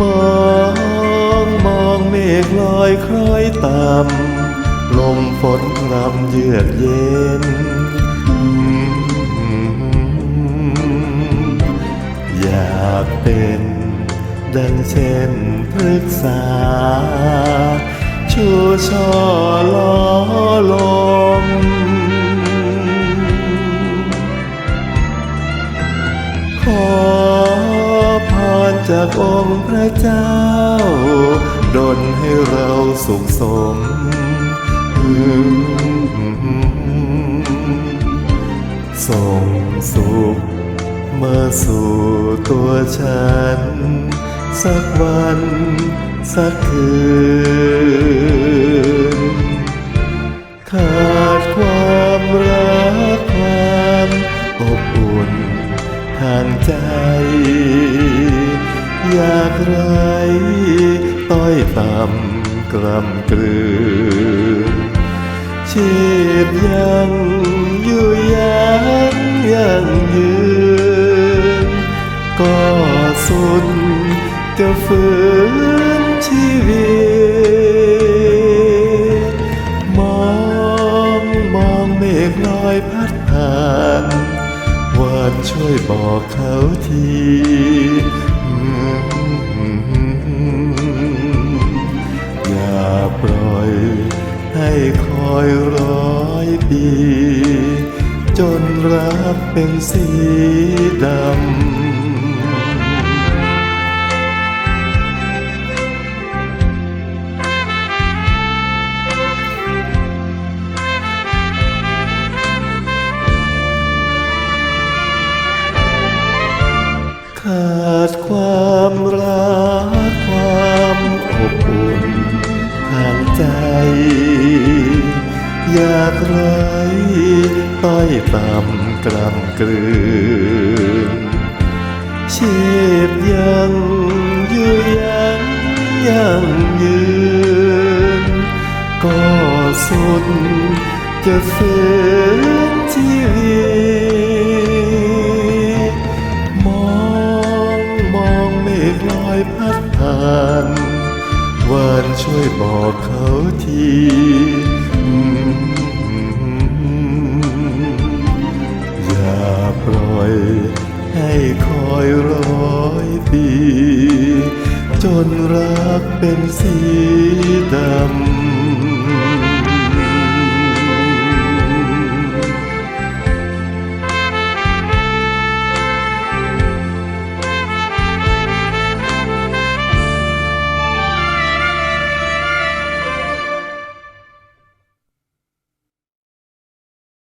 มองมองเมฆลอยคล้อยตามลมฝนพรำเยือกเย็น อยากเป็นดังเช่นพฤกษาชูช่อ จากองค์พระเจ้า ดลให้เราสุขสมส่งสุขมาสู่ตัวฉัน สักวัน สักคืน ขาดความรักความอบอุ่นทางใจ อยากไรต้อยต่ำกลำกลืนชีพยังอยู่ยังยังยืน ก็สุดจะฝืนชีวิต มองมองเมฆลอยพัดผ่านวานช่วยบอกเขาที ปล่อย ให้คอยร้อยปี จนรักเป็นสีดำขาดความรักากไรต้อยต่ำกลำกลืนชีพยังอยู่ยังยังยืน ก็สุดจะฝืนชีวิตมองมองเมฆลอยพัดผ่านวานช่วยบอกเขาที ที จนรักเป็นสีดำ